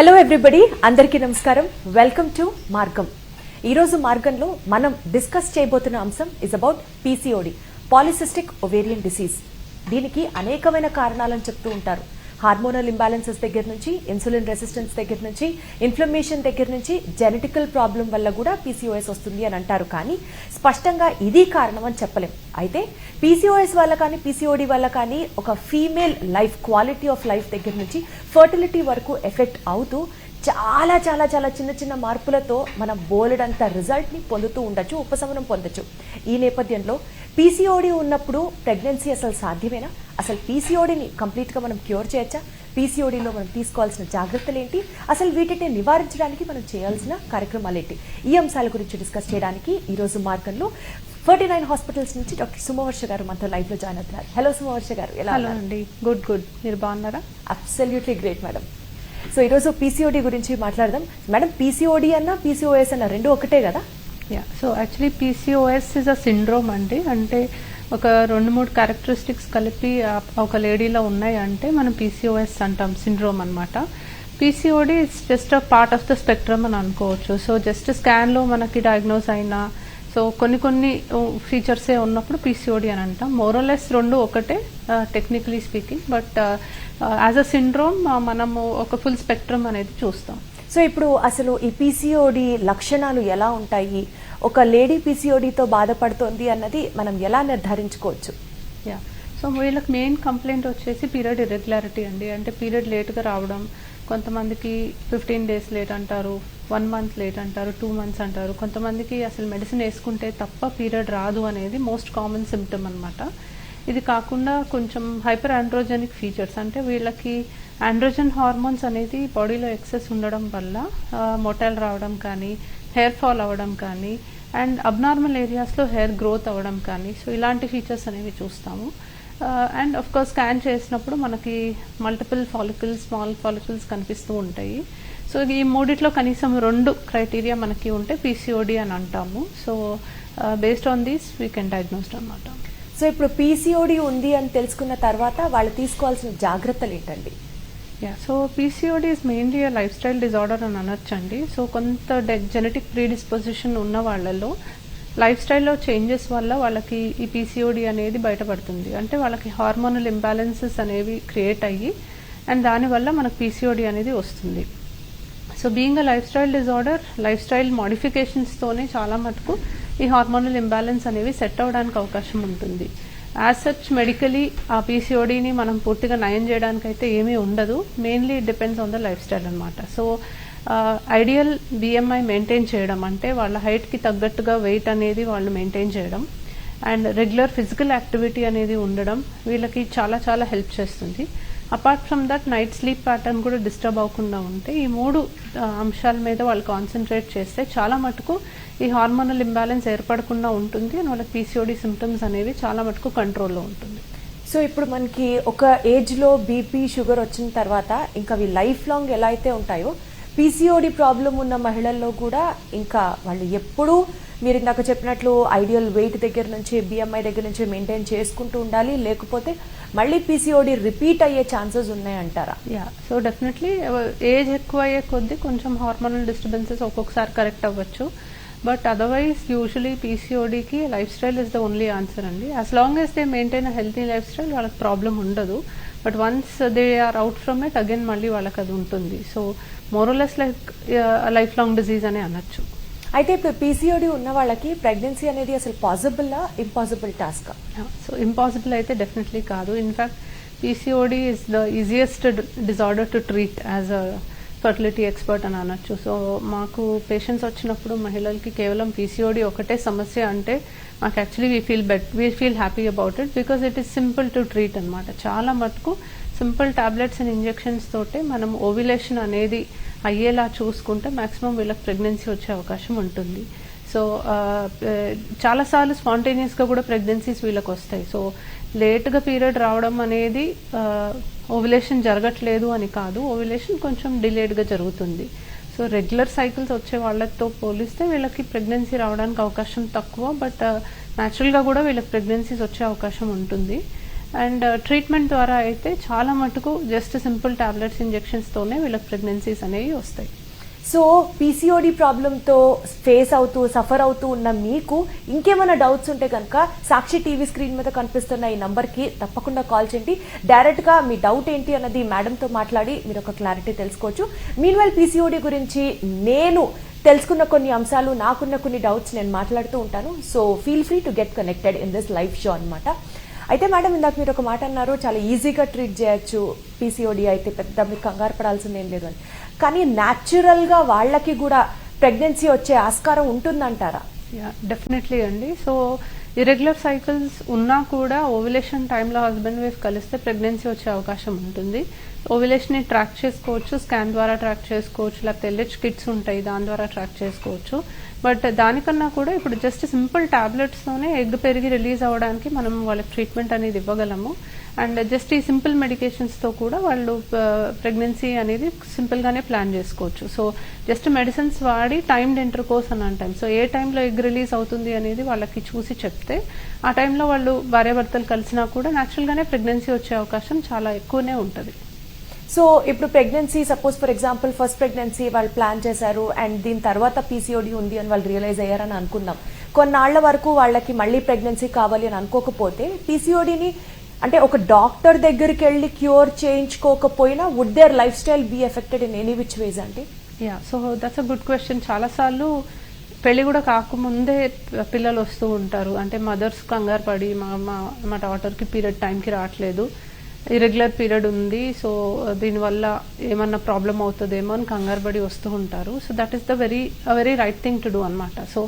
Hello everybody అందరికీ నమస్కారం. Welcome to మార్గం. ఈరోజు మార్గంలో మనం డిస్కస్ చేయబోతున్న అంశం is about PCOD polycystic ovarian disease దీనికి అనేకమైన కారణాలను చెప్తూ ఉంటారు. హార్మోనల్ ఇంబ్యాలెన్సెస్ దగ్గర నుంచి ఇన్సులిన్ రెసిస్టెన్స్ దగ్గర నుంచి ఇన్ఫ్లమేషన్ దగ్గర నుంచి జెనెటికల్ ప్రాబ్లం వల్ల కూడా పీసీఓఎస్ వస్తుంది అని అంటారు. కానీ స్పష్టంగా ఇది కారణం అని చెప్పలేం. అయితే పీసీఓఎస్ వల్ల కానీ పీసీఓడి వల్ల కానీ ఒక female life quality of life దగ్గర నుంచి ఫర్టిలిటీ వరకు ఎఫెక్ట్ అవుతూ చాలా చాలా చాలా చిన్న చిన్న మార్పులతో మనం బోలెడంత రిజల్ట్ని పొందుతూ ఉండొచ్చు ఉపశమనం పొందొచ్చు. ఈ నేపథ్యంలో పీసీఓడి ఉన్నప్పుడు ప్రెగ్నెన్సీ అసలు సాధ్యమేనా? అసలు పీసీఓడిని కంప్లీట్గా మనం క్యూర్ చేయొచ్చా? పీసీఓడిలో మనం తీసుకోవాల్సిన జాగ్రత్తలు ఏంటి అసలు వీటిని నివారించడానికి మనం చేయాల్సిన కార్యక్రమాలు ఏంటి ఈ అంశాల గురించి డిస్కస్ చేయడానికి ఈరోజు మార్గంలో ఫర్టీ నైన్ హాస్పిటల్స్ నుంచి డాక్టర్ సుమవర్ష గారు మనతో లైవ్లో జాయిన్ అవుతున్నారు. హలో సుమవర్ష గారు. ఎలా హలో అండి. గుడ్ గుడ్ మీరు బాగున్నారా? అబ్సల్యూట్లీ గ్రేట్ మేడం సో ఈరోజు పీసీఓడి గురించి మాట్లాడదాం. మేడం పీసీఓడి అన్న పీసీఓఎస్ అన్న రెండు ఒకటే కదా? Yeah so actually PCOS is a syndrome అండి. అంటే ఒక రెండు మూడు క్యారెక్టరిస్టిక్స్ కలిపి ఒక లేడీలో ఉన్నాయి అంటే మనం పీసీఓఎస్ అంటాం సిండ్రోమ్ అనమాట PCOD it's just a part of the spectrum అని అనుకోవచ్చు. సో జస్ట్ స్కాన్లో మనకి డయాగ్నోస్ అయినా సో కొన్ని కొన్ని uh, ఫీచర్సే ఉన్నప్పుడు పీసీఓడి అని అంటాం. మోరలెస్ రెండు ఒకటే technically speaking but as a syndrome మనము ఒక ఫుల్ స్పెక్ట్రమ్ అనేది చూస్తాం. సో ఇప్పుడు అసలు ఈ పీసీఓడి లక్షణాలు ఎలా ఉంటాయి? ఒక లేడీ పీసీఓడితో బాధపడుతోంది అన్నది మనం ఎలా నిర్ధారించుకోవచ్చు? యా సో వీళ్ళకి మెయిన్ కంప్లైంట్ వచ్చేసి పీరియడ్ ఇర్రెగ్యులారిటీ అండి. అంటే పీరియడ్ లేట్గా రావడం కొంతమందికి ఫిఫ్టీన్ డేస్ లేట్ అంటారు వన్ మంత్ లేట్ అంటారు టూ మంత్స్ అంటారు. కొంతమందికి అసలు మెడిసిన్ వేసుకుంటే తప్ప పీరియడ్ రాదు అనేది మోస్ట్ కామన్ సిమ్టమ్ అనమాట ఇది కాకుండా కొంచెం హైపర్ ఆండ్రోజెనిక్ ఫీచర్స్ అంటే వీళ్ళకి ఆండ్రోజన్ హార్మోన్స్ అనేది బాడీలో ఎక్సెస్ ఉండడం వల్ల మొటైల్ రావడం కానీ హెయిర్ ఫాల్ అవ్వడం కానీ అండ్ అబ్నార్మల్ ఏరియాస్లో హెయిర్ గ్రోత్ అవ్వడం కానీ సో ఇలాంటి ఫీచర్స్ అనేవి చూస్తాము. అండ్ ఆఫ్ కోర్స్ స్కాన్ చేసినప్పుడు మనకి మల్టిపుల్ ఫాలికల్స్ స్మాల్ ఫాలికల్స్ కనిపిస్తూ ఉంటాయి. సో ఈ మూడిట్లో కనీసం రెండు క్రైటీరియా మనకి ఉంటే పీసీఓడి అని అంటాము. So based on these we can diagnosed అనమాట సో ఇప్పుడు పీసీఓడి ఉంది అని తెలుసుకున్న తర్వాత వాళ్ళు తీసుకోవాల్సిన జాగ్రత్తలు ఏంటండి? Yeah so PCOD is mainly lifestyle disorder అని అనొచ్చండి. సో కొంత జెనెటిక్ ప్రీడిస్పోజిషన్ ఉన్న వాళ్ళలో లైఫ్ స్టైల్లో చేంజెస్ వల్ల వాళ్ళకి ఈ పీసీఓడి అనేది బయటపడుతుంది. అంటే వాళ్ళకి హార్మోనల్ ఇంబ్యాలెన్సెస్ అనేవి క్రియేట్ అయ్యి అండ్ దానివల్ల మనకు పీసీఓడి అనేది వస్తుంది. So being a lifestyle disorder lifestyle మోడిఫికేషన్స్తోనే చాలా మటుకు ఈ హార్మోనల్ ఇంబ్యాలెన్స్ అనేవి సెట్ అవ్వడానికి అవకాశం ఉంటుంది. యాజ్ సచ్ మెడికలీ ఆ పీసీఓడిని మనం పూర్తిగా నయం చేయడానికి అయితే ఏమీ ఉండదు. Mainly depends on the lifestyle అనమాట సో ఐడియల్ బిఎంఐ మెయింటైన్ చేయడం అంటే వాళ్ళ హైట్కి తగ్గట్టుగా వెయిట్ అనేది వాళ్ళు మెయింటైన్ చేయడం. అండ్ రెగ్యులర్ ఫిజికల్ యాక్టివిటీ అనేది ఉండడం వీళ్ళకి చాలా చాలా హెల్ప్ చేస్తుంది. Apart from that night sleep pattern కూడా డిస్టర్బ్ అవ్వకుండా ఉంటే ఈ మూడు అంశాల మీద వాళ్ళు కాన్సన్ట్రేట్ చేస్తే చాలా మటుకు ఈ హార్మోనల్ ఇంబ్యాలెన్స్ ఏర్పడకుండా ఉంటుంది అండ్ వాళ్ళకి పీసీఓడి సిమ్టమ్స్ అనేవి చాలా మటుకు కంట్రోల్లో ఉంటుంది. సో ఇప్పుడు మనకి ఒక ఏజ్లో బీపీ షుగర్ వచ్చిన తర్వాత ఇంకా అవి లైఫ్ లాంగ్ ఎలా అయితే ఉంటాయో పీసీఓడి ప్రాబ్లం ఉన్న మహిళల్లో కూడా ఇంకా వాళ్ళు ఎప్పుడూ మీరు ఇందాక చెప్పినట్లు ఐడియల్ వెయిట్ దగ్గర నుంచి బిఎంఐ దగ్గర నుంచి మెయింటైన్ చేసుకుంటూ ఉండాలి. లేకపోతే మళ్ళీ పీసీఓడి రిపీట్ అయ్యే ఛాన్సెస్ ఉన్నాయంటారా? యా సో డెఫినెట్లీ ఏజ్ ఎక్కువ అయ్యే కొద్దీ కొంచెం హార్మోనల్ డిస్టర్బెన్సెస్ ఒక్కొక్కసారి కరెక్ట్ అవ్వచ్చు. But otherwise usually పీసీఓడికి lifestyle is the only answer అండి. As long as they maintain a healthy lifestyle వాళ్ళకి ప్రాబ్లం ఉండదు. But once they are out from it again మళ్ళీ వాళ్ళకి అది ఉంటుంది. So more or less like lifelong disease అని అనొచ్చు. అయితే ఇప్పుడు పీసీఓడి ఉన్న వాళ్ళకి ప్రెగ్నెన్సీ అనేది అసలు పాసిబుల్లా ఇంపాసిబుల్ టాస్క్ సో ఇంపాసిబుల్ అయితే డెఫినెట్లీ కాదు. In fact PCOD is the easiest disorder to treat as a fertility expert అని అనొచ్చు. సో మాకు పేషెంట్స్ వచ్చినప్పుడు మహిళలకి కేవలం పీసీఓడి ఒకటే సమస్య అంటే మాకు actually we feel bet we feel happy about it because it is simple to treat అనమాట చాలా మటుకు సింపుల్ టాబ్లెట్స్ అండ్ ఇంజెక్షన్స్ తోటే మనం ఓవిలేషన్ అనేది అయ్యేలా చూసుకుంటే మాక్సిమం వీళ్ళకి ప్రెగ్నెన్సీ వచ్చే అవకాశం ఉంటుంది. సో చాలాసార్లు స్పాంటేనియస్గా కూడా ప్రెగ్నెన్సీస్ వీళ్ళకి వస్తాయి. సో లేట్గా పీరియడ్ రావడం అనేది ఓవిలేషన్ జరగట్లేదు అని కాదు. ఓవిలేషన్ కొంచెం డిలేడ్గా జరుగుతుంది. సో రెగ్యులర్ సైకిల్స్ వచ్చే వాళ్ళతో పోలిస్తే వీళ్ళకి ప్రెగ్నెన్సీ రావడానికి అవకాశం తక్కువ. బట్ న్యాచురల్గా కూడా వీళ్ళకి ప్రెగ్నెన్సీస్ వచ్చే అవకాశం ఉంటుంది. అండ్ ట్రీట్మెంట్ uh, ద్వారా అయితే చాలా మటుకు జస్ట్ సింపుల్ టాబ్లెట్స్ ఇంజెక్షన్స్తోనే వీళ్ళకి ప్రెగ్నెన్సీస్ అనేవి వస్తాయి. సో పీసీఓడి ప్రాబ్లంతో ఫేస్ అవుతూ సఫర్ అవుతూ ఉన్న మీకు ఇంకేమైనా డౌట్స్ ఉంటే కనుక సాక్షి టీవీ స్క్రీన్ మీద కనిపిస్తున్న ఈ నంబర్కి తప్పకుండా కాల్ చేయండి. డైరెక్ట్గా మీ డౌట్ ఏంటి అన్నది మేడంతో మాట్లాడి మీరు ఒక క్లారిటీ తెలుసుకోవచ్చు. మీన్వెల్ పీసీఓడి గురించి నేను తెలుసుకున్న కొన్ని అంశాలు నాకున్న కొన్ని డౌట్స్ నేను మాట్లాడుతూ ఉంటాను. So feel free to get connected in this life show అనమాట అయితే మేడం ఇందాక మీరు ఒక మాట అన్నారు చాలా ఈజీగా ట్రీట్ చేయొచ్చు. పీసీఓడి అయితే పెద్ద మీకు కంగారు పడాల్సింది ఏం లేదు అని. కానీ న్యాచురల్గా వాళ్ళకి కూడా ప్రెగ్నెన్సీ వచ్చే ఆస్కారం ఉంటుందంటారా? డెఫినెట్లీ అండి. సో ఇరెగ్యులర్ సైకిల్స్ ఉన్నా కూడా ఓవిలేషన్ టైంలో హస్బెండ్ వైఫ్ కలిస్తే ప్రెగ్నెన్సీ వచ్చే అవకాశం ఉంటుంది. ఓవిలేషన్ని ట్రాక్ చేసుకోవచ్చు స్కాన్ ద్వారా ట్రాక్ చేసుకోవచ్చు లేకపోతే ఎల్హెచ్ కిట్స్ ఉంటాయి దాని ద్వారా ట్రాక్ చేసుకోవచ్చు. బట్ దానికన్నా కూడా ఇప్పుడు జస్ట్ సింపుల్ టాబ్లెట్స్తోనే ఎగ్ పెరిగి రిలీజ్ అవ్వడానికి మనం వాళ్ళకి ట్రీట్మెంట్ అనేది ఇవ్వగలము. అండ్ జస్ట్ ఈ సింపుల్ మెడికేషన్స్తో కూడా వాళ్ళు uh, ప్రెగ్నెన్సీ అనేది సింపుల్గానే ప్లాన్ చేసుకోవచ్చు. సో జస్ట్ మెడిసిన్స్ వాడి టైమ్డ్ ఎంటర్ కోర్స్ అని అంటాం. సో ఏ టైంలో ఎగ్ రిలీజ్ అవుతుంది అనేది వాళ్ళకి చూసి చెప్తే ఆ టైంలో వాళ్ళు భార్యాభర్తలు కలిసినా కూడా న్యాచురల్గానే ప్రెగ్నెన్సీ వచ్చే అవకాశం చాలా ఎక్కువనే ఉంటుంది. సో ఇప్పుడు pregnancy suppose for example first pregnancy వాళ్ళు ప్లాన్ చేశారు అండ్ దీని తర్వాత పీసీఓడి ఉంది అని వాళ్ళు రియలైజ్ అయ్యారని అనుకుందాం. కొన్నాళ్ళ వరకు వాళ్ళకి మళ్ళీ ప్రెగ్నెన్సీ కావాలి అని అనుకోకపోతే పీసీఓడిని అంటే ఒక డాక్టర్ దగ్గరికి వెళ్ళి cure చేయించుకోకపోయినా would their lifestyle be affected in any which ways అంటే yeah so that's a good question చాలాసార్లు పెళ్ళి కూడా కాకముందే పిల్లలు వస్తూ ఉంటారు. అంటే మదర్స్ కంగారు పడి మా మా మా డాటర్కి పీరియడ్ టైంకి రావట్లేదు. ఇరెగ్యులర్ పీరియడ్ ఉంది సో దీనివల్ల ఏమన్నా ప్రాబ్లం అవుతుందేమో అని కంగారు పడి వస్తూ ఉంటారు. So that is the very very right thing to do అనమాట సో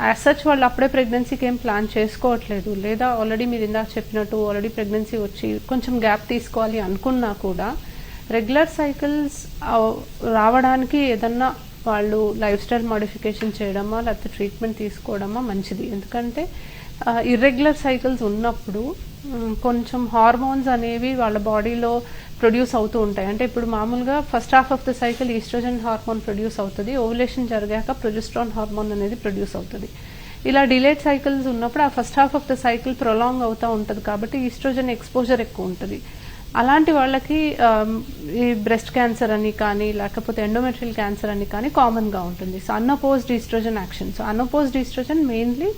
యాజ్ సచ్ వాళ్ళు అప్పుడే ప్రెగ్నెన్సీకి ఏం ప్లాన్ చేసుకోవట్లేదు. లేదా ఆల్రెడీ మీరు ఇందాక చెప్పినట్టు ఆల్రెడీ ప్రెగ్నెన్సీ వచ్చి కొంచెం గ్యాప్ తీసుకోవాలి అనుకున్నా కూడా రెగ్యులర్ సైకిల్స్ రావడానికి ఏదన్నా వాళ్ళు లైఫ్ స్టైల్ మోడిఫికేషన్ చేయడమా లేకపోతే ట్రీట్మెంట్ తీసుకోవడమా మంచిది. ఎందుకంటే ఇర్రెగ్యులర్ సైకిల్స్ ఉన్నప్పుడు కొంచెం హార్మోన్స్ అనేవి వాళ్ళ బాడీలో ప్రొడ్యూస్ అవుతూ ఉంటాయి. అంటే ఇప్పుడు మామూలుగా first half of the cycle estrogen hormone produce అవుతుంది. ఓవులేషన్ జరిగాక ప్రొజెస్ట్రాన్ హార్మోన్ అనేది ప్రొడ్యూస్ అవుతుంది. ఇలా డిలేడ్ సైకిల్స్ ఉన్నప్పుడు ఆ first half of the cycle prolong అవుతూ ఉంటుంది కాబట్టి ఈస్ట్రోజన్ ఎక్స్పోజర్ ఎక్కువ ఉంటుంది. అలాంటి వాళ్ళకి ఈ బ్రెస్ట్ క్యాన్సర్ అని కానీ లేకపోతే ఎండోమెట్రియల్ క్యాన్సర్ అని కానీ కామన్గా ఉంటుంది. So unopposed oestrogen action so unopposed oestrogen mainly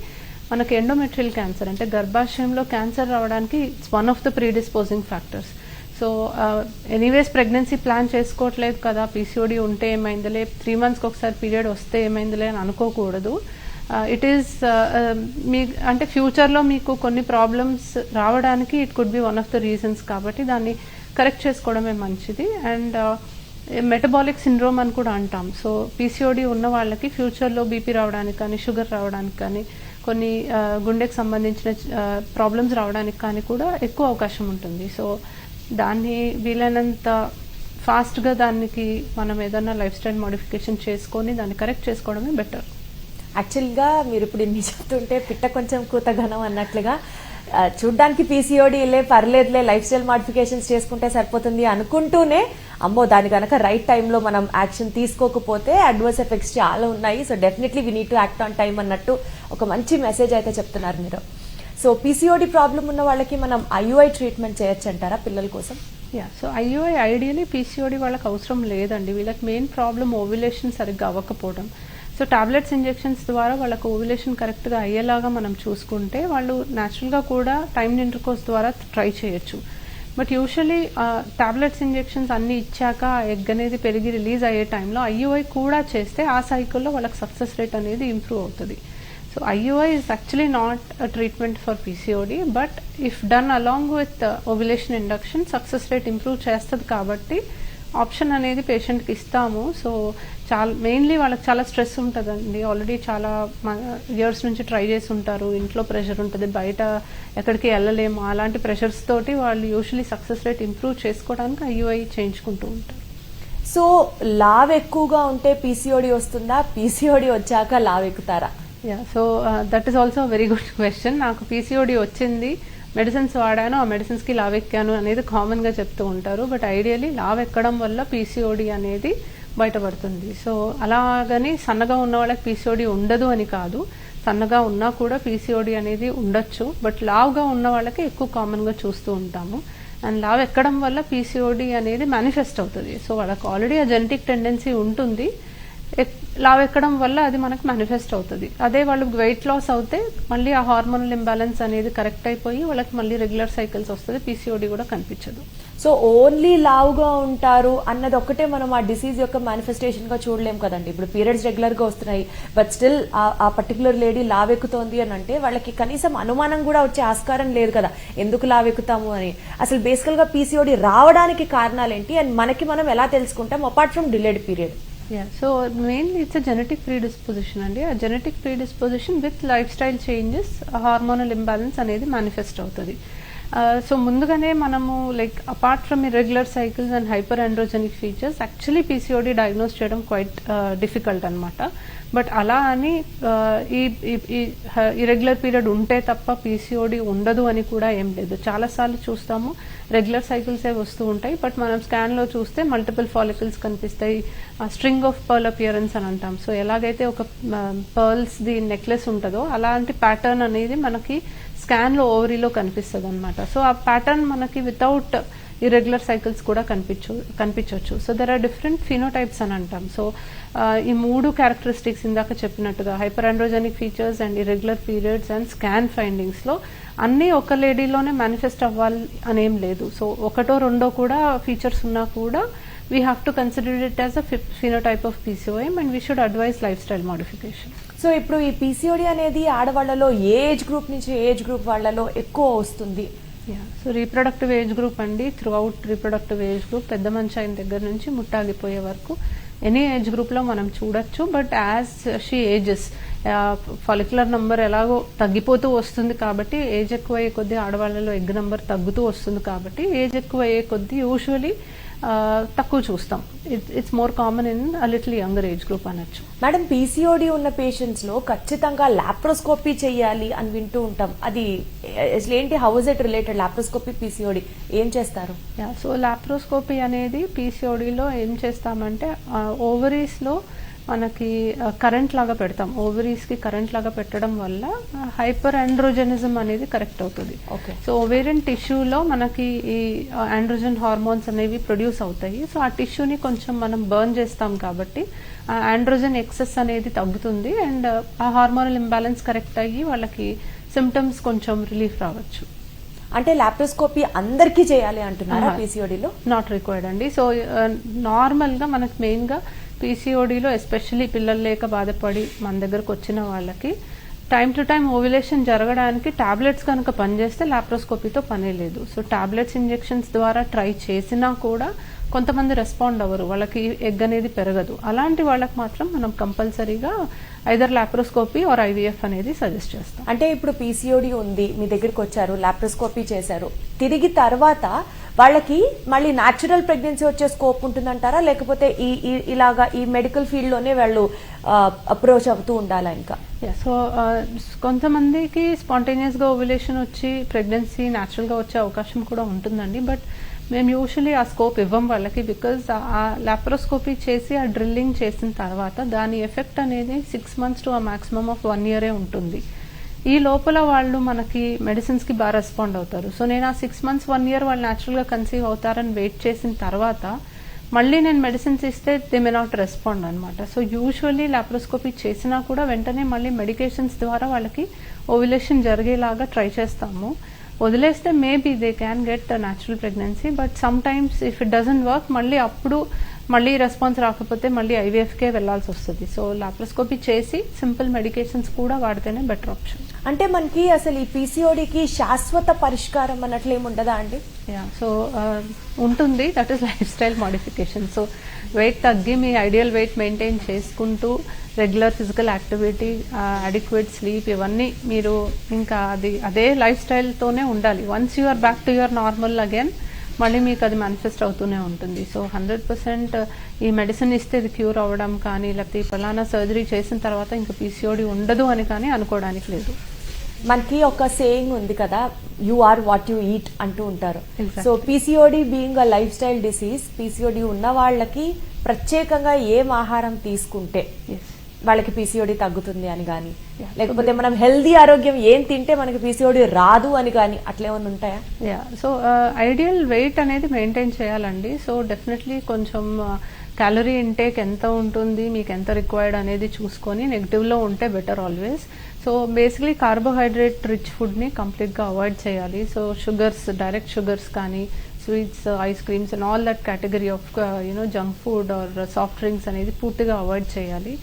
మనకి ఎండోమెట్రియల్ క్యాన్సర్ అంటే గర్భాశయంలో క్యాన్సర్ రావడానికి it's one of the predisposing factors so anyways pregnancy plan చేసుకోవట్లేదు కదా పీసీఓడి ఉంటే ఏమైందిలే త్రీ మంత్స్కి ఒకసారి పీరియడ్ వస్తే ఏమైందిలే అని అనుకోకూడదు. Uh, it is uh, um, మీ అంటే ఫ్యూచర్లో మీకు కొన్ని ప్రాబ్లమ్స్ రావడానికి it could be one of the reasons కాబట్టి దాన్ని కరెక్ట్ చేసుకోవడమే మంచిది. అండ్ మెటబాలిక్ సిండ్రోమ్ అని కూడా అంటాం. సో పీసీఓడి ఉన్న వాళ్ళకి ఫ్యూచర్లో బీపీ రావడానికి కానీ షుగర్ రావడానికి కానీ కొన్ని uh, గుండెకి సంబంధించిన ప్రాబ్లమ్స్ రావడానికి కానీ కూడా ఎక్కువ అవకాశం ఉంటుంది. సో దాన్ని వీలైనంత ఫాస్ట్గా దానికి మనం ఏదైనా లైఫ్ స్టైల్ మోడిఫికేషన్ చేసుకొని దాన్ని కరెక్ట్ చేసుకోవడమే బెటర్. యాక్చువల్గా మీరు ఇప్పుడు ఇన్ని చెప్తుంటే పిట్ట కొంచెం కూతగనం అన్నట్లుగా చూడ్డానికి పీసీఓడి లే పర్లేదులే లైఫ్ స్టైల్ మాడిఫికేషన్స్ చేసుకుంటే సరిపోతుంది అనుకుంటూనే అమ్మో దాని కనుక రైట్ టైంలో మనం యాక్షన్ తీసుకోకపోతే అడ్వర్స్ ఎఫెక్ట్స్ చాలా ఉన్నాయి. So definitely we need to act on time అన్నట్టు ఒక మంచి మెసేజ్ అయితే చెప్తున్నారు మీరు. సో పీసీఓడి ప్రాబ్లం ఉన్న వాళ్ళకి మనం ఐయుఐ ట్రీట్మెంట్ చేయొచ్చు అంటారా పిల్లల కోసం? Yeah so IUI ideally PCOD వాళ్ళకి అవసరం లేదండి. వీళ్ళకి మెయిన్ ప్రాబ్లం ఓవ్యులేషన్ సరిగ్గా అవ్వకపోవడం. సో టాబ్లెట్స్ ఇంజెక్షన్స్ ద్వారా వాళ్ళకి ఓవ్యులేషన్ కరెక్ట్గా అయ్యేలాగా మనం చూసుకుంటే వాళ్ళు న్యాచురల్గా కూడా టైమ్ ఇంటర్కోర్స్ ద్వారా ట్రై చేయొచ్చు. బట్ యూజువలీ టాబ్లెట్స్ ఇంజెక్షన్స్ అన్నీ ఇచ్చాక ఎగ్ అనేది పెరిగి రిలీజ్ అయ్యే టైంలో ఐయుఐ కూడా చేస్తే ఆ సైకిల్లో వాళ్ళకి సక్సెస్ రేట్ అనేది ఇంప్రూవ్ అవుతుంది. So IUI is actually not a treatment for PCOD but if done along with ovulation induction success rate improve చేస్తుంది కాబట్టి ఆప్షన్ అనేది పేషెంట్కి ఇస్తాము. సో చాలా మెయిన్లీ వాళ్ళకి చాలా స్ట్రెస్ ఉంటుందండి. ఆల్రెడీ చాలా ఇయర్స్ నుంచి ట్రై చేసి ఉంటారు. ఇంట్లో ప్రెషర్ ఉంటుంది. బయట ఎక్కడికి వెళ్ళలేము. అలాంటి ప్రెషర్స్ తోటి వాళ్ళు యూజువలీ సక్సెస్ రేట్ ఇంప్రూవ్ చేసుకోవడానికి ఐయుఐ చేయించుకుంటూ ఉంటారు. సో లావ్ ఎక్కువగా ఉంటే పీసీఓడి వస్తుందా? పీసీఓడి వచ్చాక లావ్ ఎక్కుతారా? Yeah so that is also very good question నాకు పీసీఓడి వచ్చింది. మెడిసిన్స్ వాడాను. ఆ మెడిసిన్స్కి లావెక్కాను అనేది కామన్గా చెప్తూ ఉంటారు. బట్ ఐడియలీ లావ్ ఎక్కడం వల్ల పీసీఓడి అనేది బయటపడుతుంది. సో అలాగని సన్నగా ఉన్న వాళ్ళకి పీసీఓడి ఉండదు అని కాదు. సన్నగా ఉన్నా కూడా పీసీఓడి అనేది ఉండొచ్చు. బట్ లావుగా ఉన్న వాళ్ళకి ఎక్కువ కామన్గా చూస్తూ ఉంటాము. అండ్ లావ్ ఎక్కడం వల్ల పీసీఓడి అనేది మేనిఫెస్ట్ అవుతుంది. సో వాళ్ళకి ఆల్రెడీ ఆ జెనెటిక్ టెండెన్సీ ఉంటుంది. లావెక్కడం లావ్ ఎక్కడం వల్ల అది మనకు మేనిఫెస్ట్ అవుతుంది. అదే వాళ్ళు వెయిట్ లాస్ అవుతే మళ్ళీ ఆ హార్మోనల్ ఇంబ్యాలెన్స్ అనేది కరెక్ట్ అయిపోయి వాళ్ళకి మళ్ళీ రెగ్యులర్ సైకిల్స్ వస్తుంది పీసీఓడి కూడా కనిపించదు. సో ఓన్లీ లావుగా ఉంటారు అన్నది ఒక్కటే మనం ఆ డిసీజ్ యొక్క మేనిఫెస్టేషన్గా చూడలేం కదండి. ఇప్పుడు పీరియడ్స్ రెగ్యులర్గా వస్తున్నాయి బట్ స్టిల్ ఆ పర్టికులర్ లేడీ లావెక్కుతోంది అని అంటే వాళ్ళకి కనీసం అనుమానం కూడా వచ్చే ఆస్కారం లేదు కదా. ఎందుకు లావెక్కుతాము అని. అసలు బేసికల్గా పీసీఓడి రావడానికి కారణాలు ఏంటి అండ్ మనకి మనం ఎలా తెలుసుకుంటాం apart from delayed period yeah so mainly it's genetic predisposition అండి. ఆ genetic predisposition with lifestyle changes hormonal imbalance అనేది మేనిఫెస్ట్ అవుతుంది. సో ముందుగానే మనము like apart from irregular cycles and hyperandrogenic features actually PCOD diagnose చేయడం క్వైట్ డిఫికల్ట్ అనమాట but అలా అని ఈ ఇరెగ్యులర్ పీరియడ్ ఉంటే తప్ప పీసీఓడి ఉండదు అని కూడా ఏం లేదు. చాలాసార్లు చూస్తాము. రెగ్యులర్ సైకిల్సే వస్తూ ఉంటాయి. బట్ మనం స్కాన్లో చూస్తే మల్టిపుల్ ఫాలికల్స్ కనిపిస్తాయి. స్ట్రింగ్ ఆఫ్ పర్ల్ అపియరెన్స్ అని అంటాం. సో ఎలాగైతే ఒక పర్ల్స్ ది నెక్లెస్ ఉంటుందో అలాంటి ప్యాటర్న్ అనేది మనకి స్కాన్లో ఓవరీలో కనిపిస్తుంది అనమాట సో ఆ ప్యాటర్న్ మనకి వితౌట్ ఇర్రెగ్యులర్ సైకిల్స్ కూడా కనిపించు కనిపించవచ్చు. So there are different phenotypes అని అంటాం. సో ఈ మూడు క్యారెక్టరిస్టిక్స్ ఇందాక చెప్పినట్టుగా hyperandrogenic features and irregular periods and scan ఫైండింగ్స్లో అన్నీ ఒక లేడీలోనే మేనిఫెస్ట్ అవ్వాలి అనేం లేదు. సో ఒకటో రెండో కూడా ఫీచర్స్ ఉన్నా కూడా we have to consider it as a phenotype of PCOM and we should advise lifestyle modification so ఇప్పుడు ఈ పీసీఓడి అనేది ఆడవాళ్ళలో ఏజ్ గ్రూప్ నుంచి ఏజ్ గ్రూప్ వాళ్ళలో ఎక్కువ వస్తుంది. సో రీప్రొడక్టివ్ ఏజ్ గ్రూప్ అండి throughout reproductive age group పెద్ద మంచి అయిన దగ్గర నుంచి ముట్టాగిపోయే వరకు. ఎనీ ఏజ్ గ్రూప్లో మనం చూడొచ్చు but as she ages follicular number ఎలాగో తగ్గిపోతూ వస్తుంది కాబట్టి ఏజ్ ఎక్కువ అయ్యే కొద్దీ ఆడవాళ్ళలో ఎగ్ నెంబర్ తగ్గుతూ వస్తుంది కాబట్టి ఏజ్ ఎక్కువ అయ్యే కొద్దీ యూజువలీ తక్కువ చూస్తాం. It's more common in little younger age group అనొచ్చు. మేడం పీసీఓడి ఉన్న పేషెంట్స్లో ఖచ్చితంగా లాప్రోస్కోపీ చేయాలి అని వింటూ ఉంటాం. అది అసలు ఏంటి how's it related laparoscopy PCOD ఏం చేస్తారు? సో లాప్రోస్కోపీ అనేది పీసీఓడిలో ఏం చేస్తామంటే ఓవరీస్లో మనకి కరెంట్ లాగా పెడతాం. ఓవరీస్కి కరెంట్ లాగా పెట్టడం వల్ల హైపర్ ఆండ్రోజెనిజం అనేది కరెక్ట్ అవుతుంది. ఓకే. సో ఓవేరియన్ టిష్యూలో మనకి ఈ ఆండ్రోజన్ హార్మోన్స్ అనేవి ప్రొడ్యూస్ అవుతాయి. సో ఆ టిష్యూని కొంచెం మనం బర్న్ చేస్తాం కాబట్టి ఆండ్రోజన్ ఎక్సెస్ అనేది తగ్గుతుంది అండ్ ఆ హార్మోనల్ ఇంబ్యాలెన్స్ కరెక్ట్ అయ్యి వాళ్ళకి సిమ్టమ్స్ కొంచెం రిలీఫ్ రావచ్చు. అంటే లాప్రోస్కోపీ అందరికీ చేయాలి అంటున్నారా. పీసీఓడిలో నాట్ రిక్వైర్డ్ అండి. సో నార్మల్గా మనకు మెయిన్గా పీసీఓడిలో ఎస్పెషల్లీ పిల్లలు లేక బాధపడి మన దగ్గరకు వచ్చిన వాళ్ళకి టైం టు టైం ఓవ్యులేషన్ జరగడానికి టాబ్లెట్స్ కనుక పనిచేస్తే లాప్రోస్కోపీతో పనే లేదు. సో టాబ్లెట్స్ ఇంజెక్షన్స్ ద్వారా ట్రై చేసినా కూడా కొంతమంది రెస్పాండ్ అవ్వరు. వాళ్ళకి ఎగ్ అనేది పెరగదు. అలాంటి వాళ్ళకి మాత్రం మనం కంపల్సరీగా ఐదర్ లాప్రోస్కోపీ ఆర్ ఐవీఎఫ్ అనేది సజెస్ట్ చేస్తాం. అంటే ఇప్పుడు పీసీఓడి ఉంది మీ దగ్గరికి వచ్చారు లాప్రోస్కోపీ చేశారు. తిరిగి తర్వాత వాళ్ళకి మళ్ళీ న్యాచురల్ ప్రెగ్నెన్సీ వచ్చే స్కోప్ ఉంటుందంటారా? లేకపోతే ఈ ఇలాగా ఈ మెడికల్ ఫీల్డ్లోనే వాళ్ళు అప్రోచ్ అవుతూ ఉండాలా ఇంకా? సో uh, కొంతమందికి స్పాంటేనియస్గా ఓవ్యులేషన్ వచ్చి ప్రెగ్నెన్సీ న్యాచురల్గా వచ్చే అవకాశం కూడా ఉంటుందండి. బట్ మేము యూజువలీ ఆ స్కోప్ ఇవ్వం వాళ్ళకి బికాజ్ ఆ లాప్రోస్కోపీ చేసి ఆ డ్రిల్లింగ్ చేసిన తర్వాత దాని ఎఫెక్ట్ అనేది సిక్స్ మంత్స్ టు ఆ మాక్సిమం ఆఫ్ వన్ ఇయరే ఉంటుంది. ఈ లోపల వాళ్ళు మనకి మెడిసిన్స్కి బాగా రెస్పాండ్ అవుతారు. సో నేను ఆ సిక్స్ మంత్స్ వన్ ఇయర్ వాళ్ళు న్యాచురల్గా కన్సీవ్ అవుతారని వెయిట్ చేసిన తర్వాత మళ్ళీ నేను మెడిసిన్స్ ఇస్తే దే మే నాట్ రెస్పాండ్ అనమాట సో యూజువల్లీ లాప్రోస్కోపీ చేసినా కూడా వెంటనే మళ్ళీ మెడికేషన్స్ ద్వారా వాళ్ళకి ఓవ్యులేషన్ జరిగేలాగా ట్రై చేస్తాము. వదిలేస్తే maybe they can get natural pregnancy but sometimes if it doesn't work మళ్ళీ అప్పుడు మళ్ళీ రెస్పాన్స్ రాకపోతే మళ్ళీ ఐవీఎఫ్కే వెళ్ళాల్సి వస్తుంది. సో లాప్రోస్కోపీ చేసి సింపుల్ మెడికేషన్స్ కూడా వాడితేనే బెటర్ ఆప్షన్. అంటే మనకి అసలు ఈ పీసీఓడికి శాశ్వత పరిష్కారం అన్నట్లు ఏమి ఉండదా అండి? యా సో ఉంటుంది. That is lifestyle modification so weight తగ్గి మీ ఐడియల్ వెయిట్ మెయింటైన్ చేసుకుంటూ regular physical activity adequate sleep ఇవన్నీ మీరు ఇంకా అది అదే లైఫ్ స్టైల్తోనే ఉండాలి. Once you are back to your normal again మళ్ళీ మీకు అది మేనిఫెస్ట్ అవుతూనే ఉంటుంది. సో హండ్రెడ్ పర్సెంట్ ఈ మెడిసిన్ ఇస్తే ఇది క్యూర్ అవ్వడం కానీ లేకపోతే ఈ ఫలానా సర్జరీ చేసిన తర్వాత ఇంకా పీసీఓడి ఉండదు అని కానీ అనుకోవడానికి లేదు. మనకి ఒక సేయింగ్ ఉంది కదా you are what you eat అంటూ ఉంటారు. So PCOD being a lifestyle disease PCOD ఉన్న వాళ్ళకి ప్రత్యేకంగా ఏం ఆహారం తీసుకుంటే వాళ్ళకి పీసీఓడి తగ్గుతుంది అని కానీ లేకపోతే మనం హెల్దీ ఆరోగ్యం ఏం తింటే మనకి పీసీఓడి రాదు అని కానీ అట్లా ఏమైనా ఉంటాయా? యా సో ఐడియల్ వెయిట్ అనేది మెయింటైన్ చేయాలండి. సో డెఫినెట్లీ కొంచెం క్యాలరీ ఇంటేక్ ఎంత ఉంటుంది మీకు ఎంత రిక్వైర్డ్ అనేది చూసుకొని నెగిటివ్లో ఉంటే better always so basically carbohydrate rich ఫుడ్ని కంప్లీట్గా అవాయిడ్ చేయాలి. సో షుగర్స్ డైరెక్ట్ షుగర్స్ కానీ sweets ice creams and all that category of you know junk food or soft drinks అనేది పూర్తిగా అవాయిడ్ చేయాలి.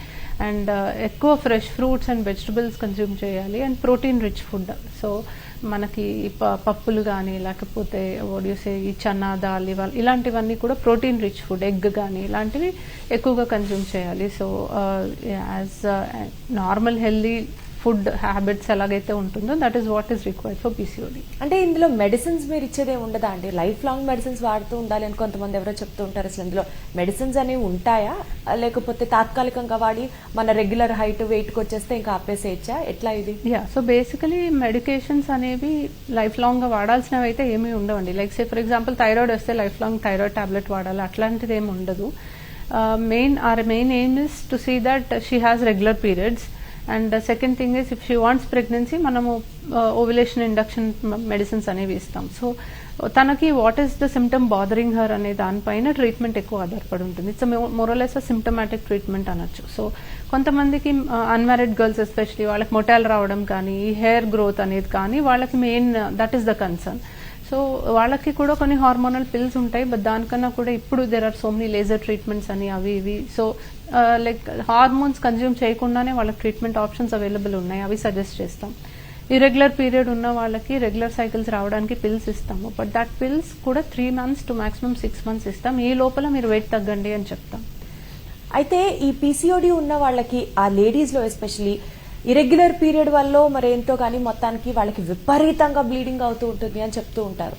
అండ్ uh, ఎక్కువ fresh fruits and vegetables consume చేయాలి. And protein rich food so మనకి ప- పప్పులు కానీ లేకపోతే ఒడియూసే ఈ చనా దాల్ ఇవాళ ఇలాంటివన్నీ కూడా ప్రోటీన్ రిచ్ ఫుడ్ ఎగ్ కానీ ఇలాంటివి ఎక్కువగా కన్జ్యూమ్ చేయాలి. So as normal healthy food habits ఎలాగైతే ఉంటుందో that is what is required for PCOD. అంటే ఇందులో మెడిసిన్స్ మీరు ఇచ్చేదే ఉండదా అండి? లైఫ్ లాంగ్ మెడిసిన్స్ వాడుతూ ఉండాలి అని కొంతమంది ఎవరో చెప్తూ ఉంటారు అసలు ఇందులో. మెడిసిన్స్ అనేవి ఉంటాయా? లేకపోతే తాత్కాలికంగా వాడి మన రెగ్యులర్ హైట్ వెయిట్కి వచ్చేస్తే ఇంకా ఆపేసేయచ్చా? ఎట్లా ఇది? యా సో బేసికలీ మెడికేషన్స్ అనేవి లైఫ్ లాంగ్గా వాడాల్సినవి అయితే ఏమీ ఉండవండి. Like say for example thyroid వస్తే లైఫ్ లాంగ్ థైరాయిడ్ టాబ్లెట్ వాడాలి. అట్లాంటిది ఏమి ఉండదు main or main aim is to see that she has regular periods. And second thing is if she wants pregnancy మనము ఓవిలేషన్ ఇండక్షన్ మెడిసిన్స్ అనేవి ఇస్తాం. So తనకి what is the symptom bothering her అనే దానిపైన ట్రీట్మెంట్ ఎక్కువ ఆధారపడి ఉంటుంది. It's more or less symptomatic treatment అనొచ్చు. సో కొంతమందికి అన్మ్యారీడ్ గర్ల్స్ ఎస్పెషలీ వాళ్ళకి మొటాల్ రావడం కానీ హెయిర్ గ్రోత్ అనేది కానీ వాళ్ళకి main that is the concern so వాళ్ళకి కూడా కొన్ని హార్మోనల్ పిల్స్ ఉంటాయి బట్ దానికన్నా కూడా ఇప్పుడు there are so many laser treatments అని అవి ఇవి. సో లైక్ హార్మోన్స్ కన్జ్యూమ్ చేయకుండానే వాళ్ళకి ట్రీట్మెంట్ ఆప్షన్స్ అవైలబుల్ ఉన్నాయి అవి సజెస్ట్ చేస్తాం. ఇరెగ్యులర్ పీరియడ్ ఉన్న వాళ్ళకి రెగ్యులర్ సైకిల్స్ రావడానికి పిల్స్ ఇస్తాము. బట్ దట్ పిల్స్ కూడా three months to maximum six months ఇస్తాం. ఈ లోపల మీరు వెయిట్ తగ్గండి అని చెప్తాం. అయితే ఈ పీసీఓడి ఉన్న వాళ్ళకి ఆ లేడీస్లో ఎస్పెషలీ ఇరెగ్యులర్ పీరియడ్ వల్ల మరేంతో కానీ మొత్తానికి వాళ్ళకి విపరీతంగా బ్లీడింగ్ అవుతూ ఉంటుంది అని చెప్తూ ఉంటారు.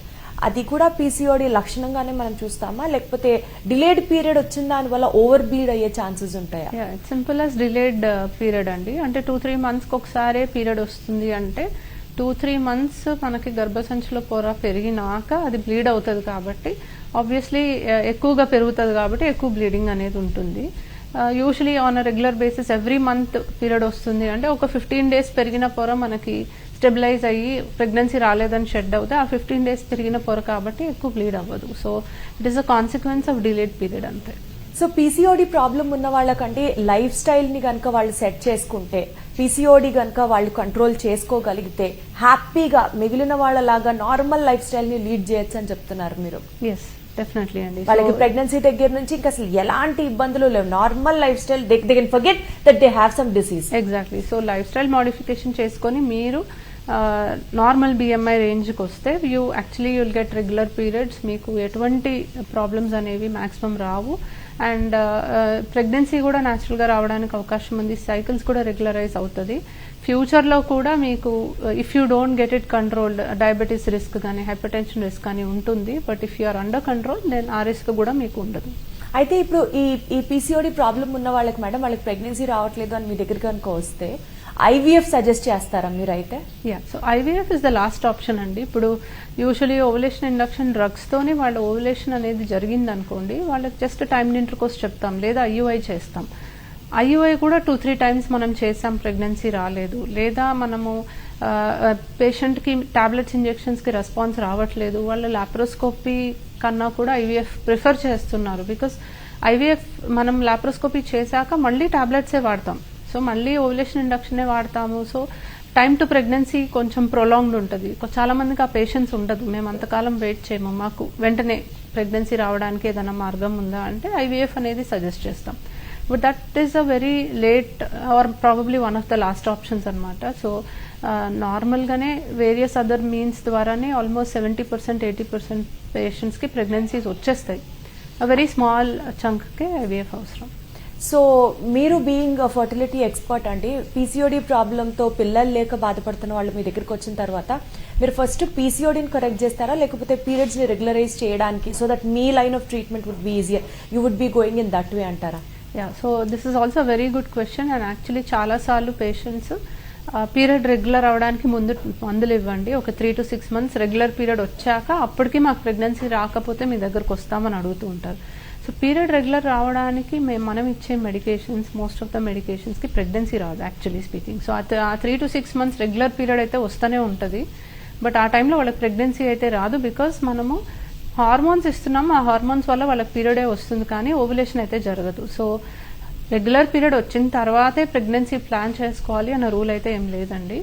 అది కూడా పీసీఓడి లక్షణంగానే మనం చూస్తామా? లేకపోతే డిలేడ్ పీరియడ్ వచ్చిన దాని వల్ల ఓవర్ బ్లీడ్ అయ్యే ఛాన్సెస్ ఉంటాయా? సింపుల్ అస్ డిలేడ్ పీరియడ్ అండి. అంటే టూ త్రీ మంత్స్కి ఒకసారి పీరియడ్ వస్తుంది అంటే టూ త్రీ మంత్స్ మనకి గర్భసంచిలో పొర పెరిగినాక అది బ్లీడ్ అవుతుంది కాబట్టి ఆబ్వియస్లీ uh, ఎక్కువగా పెరుగుతుంది కాబట్టి ఎక్కువ బ్లీడింగ్ అనేది ఉంటుంది. Usually on regular basis every month period వస్తుంది. అంటే ఒక ఫిఫ్టీన్ డేస్ పెరిగిన పొర మనకి స్టెబిలైజ్ అయ్యి ప్రెగ్నెన్సీ రాలేదని షెడ్ అవుతే ఆ ఫిఫ్టీన్ డేస్ పెరిగిన పొర కాబట్టి ఎక్కువ బ్లీడ్ అవ్వదు. So it is a consequence of delayed period అంతే. సో పీసీఓడి ప్రాబ్లం ఉన్న వాళ్ళకంటే లైఫ్ స్టైల్ని కనుక వాళ్ళు సెట్ చేసుకుంటే పీసీఓడి కనుక వాళ్ళు కంట్రోల్ చేసుకోగలిగితే హ్యాపీగా మిగిలిన వాళ్ళలాగా నార్మల్ లైఫ్ స్టైల్ని లీడ్ చేయొచ్చు అని చెప్తున్నారు మీరు. ఎస్ డెఫినెట్లీ అండి వాళ్ళకి ప్రెగ్నెన్సీ దగ్గర నుంచి ఇంకా అసలు ఎలాంటి ఇబ్బందులు లేవు. Normal lifestyle they can forget that they have some disease exactly so lifestyle modification చేసుకొని మీరు నార్మల్ బిఎంఐ రేంజ్కి వస్తే you actually you'll get regular periods మీకు ఎటువంటి ప్రాబ్లమ్స్ అనేవి మాక్సిమం రావు. అండ్ ప్రెగ్నెన్సీ కూడా న్యాచురల్గా రావడానికి అవకాశం ఉంది. సైకిల్స్ కూడా రెగ్యులరైజ్ అవుతుంది. ఫ్యూచర్లో కూడా మీకు if you don't get it controlled diabetes risk కానీ హైపర్టెన్షన్ రిస్క్ కానీ ఉంటుంది. But if you are under control then ఆ రిస్క్ కూడా మీకు ఉండదు. అయితే ఇప్పుడు ఈ ఈ పీసీఓడి ప్రాబ్లం ఉన్న వాళ్ళకి మేడం వాళ్ళకి ప్రెగ్నెన్సీ రావట్లేదు అని మీ దగ్గరికి కనుక వస్తే ఐవీఎఫ్ సజెస్ట్ చేస్తారా మీరైతే? Yeah so IVF is the last option అండి. ఇప్పుడు యూజువలీ ఓవులేషన్ ఇండక్షన్ డ్రగ్స్తోనే వాళ్ళ ఓవులేషన్ అనేది జరిగింది అనుకోండి వాళ్ళకి జస్ట్ టైం ఇంటర్కోర్స్ చెప్తాం. లేదా ఐయుఐ చేస్తాం. ఐయుఐ కూడా టూ త్రీ టైమ్స్ మనం చేసాం ప్రెగ్నెన్సీ రాలేదు. లేదా మనము పేషెంట్కి ట్యాబ్లెట్స్ ఇంజెక్షన్స్కి రెస్పాన్స్ రావట్లేదు. వాళ్ళు లాప్రోస్కోపీ కన్నా కూడా ఐవీఎఫ్ ప్రిఫర్ చేస్తున్నారు. బికాస్ ఐవీఎఫ్ మనం లాప్రోస్కోపీ చేశాక మళ్ళీ ట్యాబ్లెట్సే వాడతాం. సో మళ్ళీ ఓవులేషన్ ఇండక్షనే వాడతాము. సో టైం టు ప్రెగ్నెన్సీ కొంచెం ప్రొలాంగ్డ్ ఉంటుంది. చాలా మందికి ఆ పేషెన్స్ ఉండదు. మేము అంతకాలం వెయిట్ చేయము. మాకు వెంటనే ప్రెగ్నెన్సీ రావడానికి ఏదైనా మార్గం ఉందా అంటే ఐవీఎఫ్ అనేది సజెస్ట్ చేస్తాం. But that is a very late or probably one of the last options అనమాట సో నార్మల్గానే వేరియస్ అదర్ మీన్స్ ద్వారానే almost seventy percent eighty percent పేషెంట్స్కి ప్రెగ్నెన్సీస్ వచ్చేస్తాయి. వెరీ స్మాల్ చంక్కే ఐవీఎఫ్ అవసరం. సో మీరు బీయింగ్ ఫర్టిలిటీ ఎక్స్పర్ట్ అండి పీసీఓడి ప్రాబ్లంతో పిల్లలు లేక బాధపడుతున్న వాళ్ళు మీ దగ్గరికి వచ్చిన తర్వాత మీరు ఫస్ట్ పీసీఓడిని కరెక్ట్ చేస్తారా? లేకపోతే పీరియడ్స్ని రెగ్యులరైజ్ చేయడానికి so that me line of treatment would be easier you would be going in that way అంటారా? Yeah so this is also very good question and actually చాలాసార్లు పేషెంట్స్ పీరియడ్ రెగ్యులర్ అవడానికి ముందు మందులు ఇవ్వండి. ఒక three to six months regular period వచ్చాక అప్పటికి మాకు ప్రెగ్నెన్సీ రాకపోతే మీ దగ్గరకు వస్తామని అడుగుతూ ఉంటారు. సో పీరియడ్ రెగ్యులర్ రావడానికి మేము మనం ఇచ్చే మెడికేషన్స్ మోస్ట్ ఆఫ్ ద మెడికేషన్స్కి ప్రెగ్నెన్సీ రాదు యాక్చువల్లీ స్పీకింగ్ సో ఆ three to six months regular period అయితే వస్తూనే ఉంటుంది. బట్ ఆ టైంలో వాళ్ళకి ప్రెగ్నెన్సీ అయితే రాదు బికాస్ మనము హార్మోన్స్ ఇస్తున్నాం ఆ హార్మోన్స్ వల్ల వాళ్ళకి పీరియడే వస్తుంది కానీ ఓవులేషన్ అయితే జరగదు. సో రెగ్యులర్ పీరియడ్ వచ్చిన తర్వాతే ప్రెగ్నెన్సీ ప్లాన్ చేసుకోవాలి అన్న రూల్ అయితే ఏం లేదండి.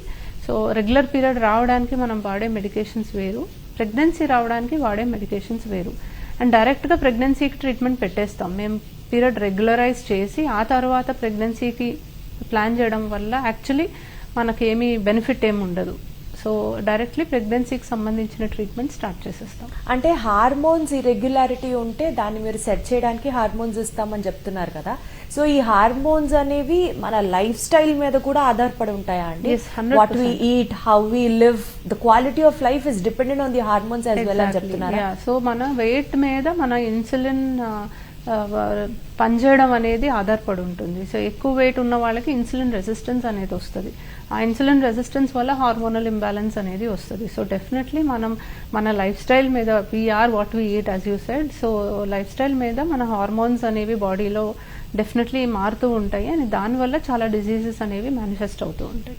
సో రెగ్యులర్ పీరియడ్ రావడానికి మనం వాడే మెడికేషన్స్ వేరు ప్రెగ్నెన్సీ రావడానికి వాడే మెడికేషన్స్ వేరు. అండ్ డైరెక్ట్గా ప్రెగ్నెన్సీకి ట్రీట్మెంట్ పెట్టేస్తాం. మేము పీరియడ్ రెగ్యులరైజ్ చేసి ఆ తర్వాత ప్రెగ్నెన్సీకి ప్లాన్ చేయడం వల్ల యాక్చువల్లీ మనకేమీ బెనిఫిట్ ఏమి ఉండదు. సో డైరెక్ట్లీ ప్రెగ్నెన్సీకి సంబంధించిన ట్రీట్మెంట్ స్టార్ట్ చేసేస్తాం. అంటే హార్మోన్స్ ఇరెగ్యులారిటీ ఉంటే దాన్ని మీరు సెట్ చేయడానికి హార్మోన్స్ ఇస్తామని చెప్తున్నారు కదా. సో ఈ హార్మోన్స్ అనేవి మన లైఫ్ స్టైల్ మీద కూడా ఆధారపడి ఉంటాయా అండి? Yes, 100%. What we eat how we live the quality of life is dependent on the hormones as well అని చెప్తున్నారా? సో మన వెయిట్ మీద మన ఇన్సులిన్ పనిచేయడం అనేది ఆధారపడి ఉంటుంది. సో ఎక్కువ వెయిట్ ఉన్న వాళ్ళకి ఇన్సులిన్ రెసిస్టెన్స్ అనేది వస్తుంది. ఆ ఇన్సులిన్ రెసిస్టెన్స్ వల్ల హార్మోనల్ ఇంబ్యాలెన్స్ అనేది వస్తుంది. సో డెఫినెట్లీ మనం మన లైఫ్ స్టైల్ మీద we are what we eat as you said so lifestyle మీద మన హార్మోన్స్ అనేవి బాడీలో డెఫినెట్లీ మారుతూ ఉంటాయి. అని దానివల్ల చాలా డిజీజెస్ అనేవి మేనిఫెస్ట్ అవుతూ ఉంటాయి.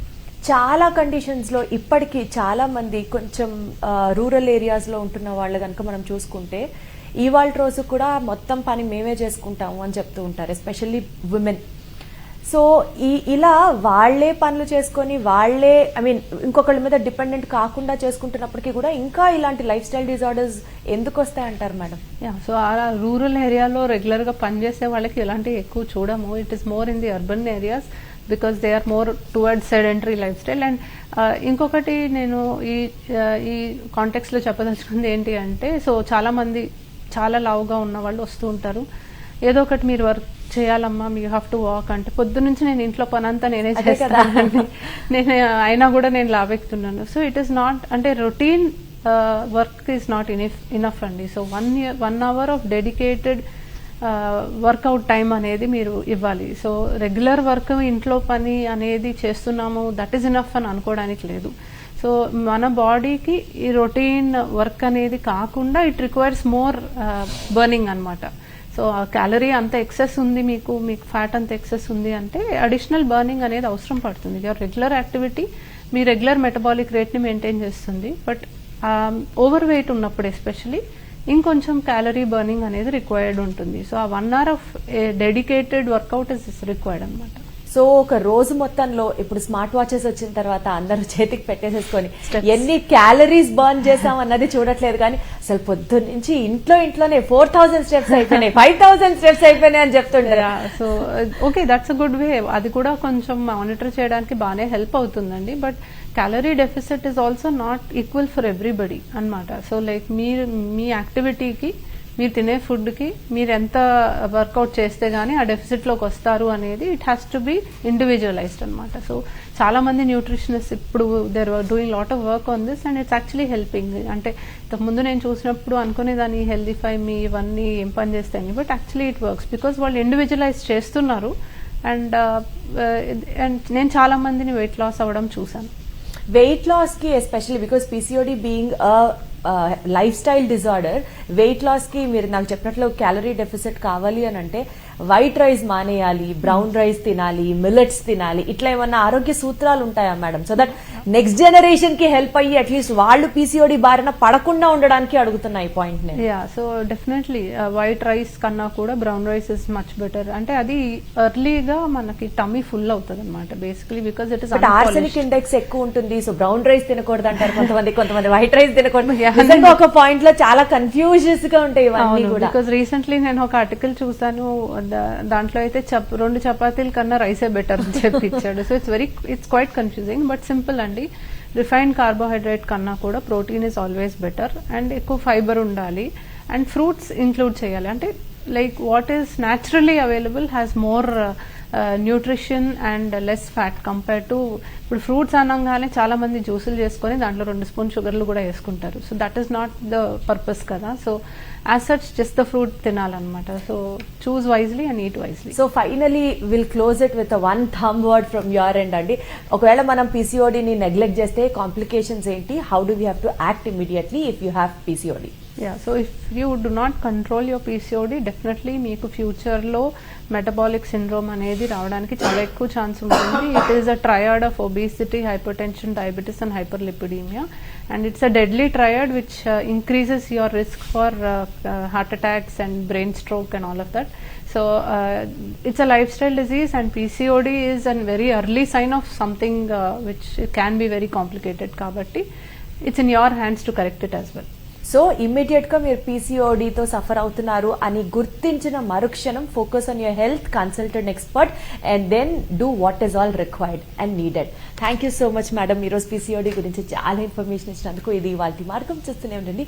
చాలా కండిషన్స్లో ఇప్పటికీ చాలామంది కొంచెం రూరల్ ఏరియాస్లో ఉంటున్న వాళ్ళు కనుక మనం చూసుకుంటే ఇవాళ రోజు కూడా మొత్తం పని మేమే చేసుకుంటాము అని చెప్తూ ఉంటారు ఎస్పెషల్లీ విమెన్ సో ఈ ఇలా వాళ్ళే పనులు చేసుకొని వాళ్ళే ఐ మీన్ ఇంకొకళ్ళ మీద డిపెండెంట్ కాకుండా చేసుకుంటున్నప్పటికీ కూడా ఇంకా ఇలాంటి లైఫ్ స్టైల్ డిజార్డర్స్ ఎందుకు వస్తాయంటారు మేడం? యా సో అలా రూరల్ ఏరియాలో రెగ్యులర్గా పనిచేసే వాళ్ళకి ఇలాంటివి ఎక్కువ చూడము. It is more in the urban areas because they are more towards sedentary lifestyle and ఇంకొకటి నేను ఈ uh, ఈ కాంటెక్స్లో చెప్పదలుచుకుంది ఏంటి అంటే సో చాలా మంది చాలా లావుగా ఉన్న వాళ్ళు వస్తూ ఉంటారు. ఏదో ఒకటి మీరు వర్క్ చేయాలమ్మా మీ హ్యావ్ టు వాక్ అంటే పొద్దు నుంచి నేను ఇంట్లో పని అంతా నేనే. చేస్తాను నేను అయినా కూడా నేను లావెక్కుతున్నాను. సో ఇట్ ఈస్ నాట్ అంటే routine work is not enough enough అండి. So one year one hour of dedicated workout time అనేది మీరు ఇవ్వాలి. సో రెగ్యులర్ వర్క్ ఇంట్లో పని అనేది చేస్తున్నాము దట్ ఈస్ ఇనఫ్ అని అనుకోవడానికి లేదు. సో మన బాడీకి ఈ రొటీన్ వర్క్ అనేది కాకుండా ఇట్ రిక్వైర్స్ మోర్ బర్నింగ్ అనమాట సో ఆ క్యాలరీ అంత ఎక్సెస్ ఉంది మీకు మీకు ఫ్యాట్ అంత ఎక్సెస్ ఉంది అంటే అడిషనల్ బర్నింగ్ అనేది అవసరం పడుతుంది. రెగ్యులర్ యాక్టివిటీ మీ రెగ్యులర్ మెటబాలిక్ రేట్ని మెయింటైన్ చేస్తుంది. బట్ ఓవర్ వెయిట్ ఉన్నప్పుడు ఎస్పెషలీ ఇంకొంచెం క్యాలరీ బర్నింగ్ అనేది రిక్వైర్డ్ ఉంటుంది. సో ఆ one hour of dedicated workout is required అనమాట సో ఒక రోజు మొత్తంలో ఇప్పుడు స్మార్ట్ వాచెస్ వచ్చిన తర్వాత అందరూ చేతికి పెట్టేసేసుకొని. ఎన్ని క్యాలరీస్ బర్న్ చేసాం అన్నది చూడట్లేదు కానీ అసలు పొద్దున్న నుంచి ఇంట్లో ఇంట్లోనే ఫోర్ థౌసండ్ స్టెప్స్ అయిపోయినాయి ఫైవ్ థౌసండ్ స్టెప్స్ అయిపోయినాయి అని చెప్తుంటారు. So okay that's a good way అది కూడా కొంచెం మానిటర్ చేయడానికి బాగానే హెల్ప్ అవుతుందండి. But calorie deficit is also not equal for everybody అన్నమాట. సో లైక్ మీరు మీ యాక్టివిటీకి మీరు తినే ఫుడ్కి మీరు ఎంత వర్కౌట్ చేస్తే కానీ ఆ డెఫిసిట్లోకి వస్తారు అనేది it has to be individualized అనమాట సో చాలా మంది న్యూట్రిషనిస్ట్ ఇప్పుడు they're doing lot of work on this and it's actually helping. అంటే ఇంతకుముందు నేను చూసినప్పుడు అనుకునేదాన్ని హెల్దీఫై మీ ఇవన్నీ ఏం పని చేస్తాయని but actually it works because వాళ్ళు ఇండివిజువలైజ్ చేస్తున్నారు. అండ్ అండ్ నేను చాలా మందిని వెయిట్ లాస్ అవ్వడం చూశాను. వెయిట్ లాస్కి especially because PCOD being lifestyle disorder weight లాస్కి మీరు నాకు చెప్పినట్లు క్యాలరీ డెఫిసిట్ కావాలి అని అంటే వైట్ రైస్ మానేయాలి బ్రౌన్ రైస్ తినాలి మిల్లెట్స్ తినాలి ఇట్లా ఏమన్నా ఆరోగ్య సూత్రాలు ఉంటాయా మేడం? సో దట్ నెక్స్ట్ జనరేషన్కి హెల్ప్ అయ్యి అట్లీస్ట్ వాళ్ళు పీసీఓడి బారిన పడకుండా ఉండడానికి అడుగుతున్నా ఈ పాయింట్ నేను yeah so definitely white rice కన్నా కూడా brown rice is much better అంటే అది ఎర్లీగా మనకి టమ్మీ ఫుల్ అవుతుంది అనమాట basically because it is arsenic index ఎక్కువ ఉంటుంది సో బ్రౌన్ రైస్ తినకూడదు అంటారు కొంతమంది కొంతమంది వైట్ రైస్ తినకూడదు. ఒక పాయింట్లో చాలా కన్ఫ్యూజెస్గా ఉంటాయి ఇవన్నీ కూడా. బికాస్ రీసెంట్లీ నేను ఒక ఆర్టికల్ చూసాను దాంట్లో అయితే చప్ రెండు చపాతీల కన్నా రైసే బెటర్ అని చెప్పి ఇచ్చాడు so it's very it's quite confusing but simple అండి. రిఫైన్డ్ కార్బోహైడ్రేట్ కన్నా కూడా protein is always better and ఎక్కువ ఫైబర్ ఉండాలి. అండ్ ఫ్రూట్స్ ఇంక్లూడ్ చేయాలి. అంటే like what is naturally available has more nutrition and less fat compare to ఇప్పుడు fruits అనగానే చాలా మంది జ్యూసులు చేసుకొని దాంట్లో రెండు స్పూన్ షుగర్లు కూడా వేసుకుంటారు. So that is not the purpose కదా. So as such just the fruit తినాలన్నమాట. So choose wisely and eat wisely so finally will close it with one thumb word from your end అండి ఒకవేళ మనం పీసీఓడిని neglect చేస్తే complications ఏంటి? How do we have to act immediately if you have PCOD yeah so if you do not control your PCOD definitely మీకు ఫ్యూచర్లో metabolic syndrome అనేది రావడానికి చాలా ఎక్కువ ఛాన్స్ ఉంటుంది. It is a triad of obesity hypertension diabetes and hyperlipidaemia and it's a deadly triad which increases your risk for heart attacks and brain stroke and all of that so it's a lifestyle disease and PCOD is an very early sign of something which can be very complicated కాబట్టి it's in your hands to correct it as well so ఇమ్మీడియట్గా మీరు పీసీఓడితో suffer అవుతున్నారు అని గుర్తించిన మరుక్షణం focus on your health consultant expert and then do what is all required and needed. Thank you so much madam. ఈరోజు PCOD గురించి చాలా ఇన్ఫర్మేషన్ ఇచ్చినందుకు ఇది వాళ్ళ మార్గం చూస్తూనే ఉండండి.